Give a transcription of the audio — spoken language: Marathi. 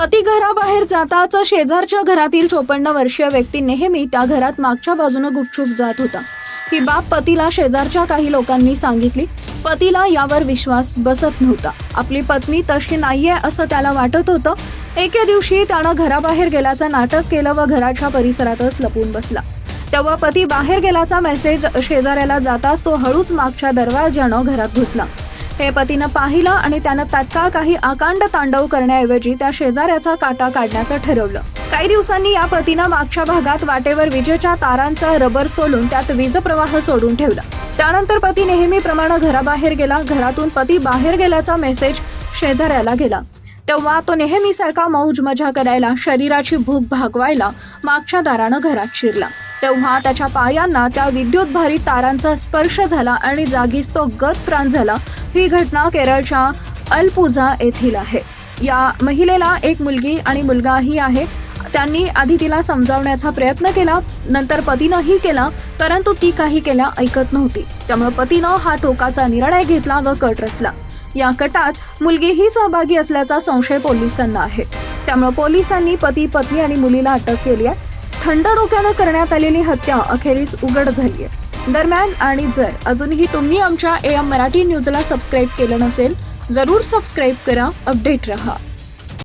पती घराबाहेर जाताच शेजारच्या घरातील चोपन्न वर्षीय व्यक्ती नेहमी त्या घरात मागच्या बाजूनं गुपचूप जात होता. ही बाब पतीला शेजारच्या काही लोकांनी सांगितली. पतीला यावर विश्वास बसत नव्हता. आपली पत्नी तशी नाहीये असं त्याला वाटत होतं. एके दिवशी त्यानं घराबाहेर गेल्याचं नाटक केलं व घराच्या परिसरातच लपून बसला. तेव्हा पती बाहेर गेल्याचा मेसेज शेजाऱ्याला जाताच तो हळूच मागच्या दरवाजानं घरात घुसला. हे पतीनं पाहिलं आणि त्यानं तत्काळ काही आकांड तांडव करण्याऐवजी त्या शेजाऱ्याचा काटा काढण्याचं ठरवलं. काही दिवसांनी या पतीनं मागच्या भागात वाटेवर विजेच्या तारांचा रबर सोलून त्यात वीज प्रवाह सोडून ठेवला. त्यानंतर पती नेहमीप्रमाणे घराबाहेर गेला घरातून पती बाहेर गेल्याचा मेसेज शेजाऱ्याला गेला. तेव्हा तो नेहमीसारखा मौज मजा करायला शरीराची भूक भागवायला मागच्या दारानं घरात शिरला. तेव्हा त्याच्या पायांना त्या विद्युतभारी तारांचा स्पर्श झाला आणि जागीच तो गत प्राण झाला. ही घटना केरळच्या अल्पुझा येथील आहे. या महिलेला एक मुलगी आणि मुलगाही आहे. त्यांनी आधी तिला समजावण्याचा प्रयत्न केला नंतर पतीनंही केला परंतु ती काही केल्या ऐकत नव्हती. त्यामुळे पतीनं हा टोकाचा निर्णय घेतला व कट रचला. या कटात मुलगीही सहभागी असल्याचा संशय पोलिसांना आहे. त्यामुळे पोलिसांनी पती पत्नी आणि मुलीला अटक केली आहे. थंड डोक्यानं करण्यात आलेली हत्या अखेरीस उघड झाली आहे दरम्यान आणि जर अजूनही तुम्ही आमच्या ए एम मराठी न्यूजला सबस्क्राईब केलं नसेल जरूर सबस्क्राईब करा अपडेट रहा.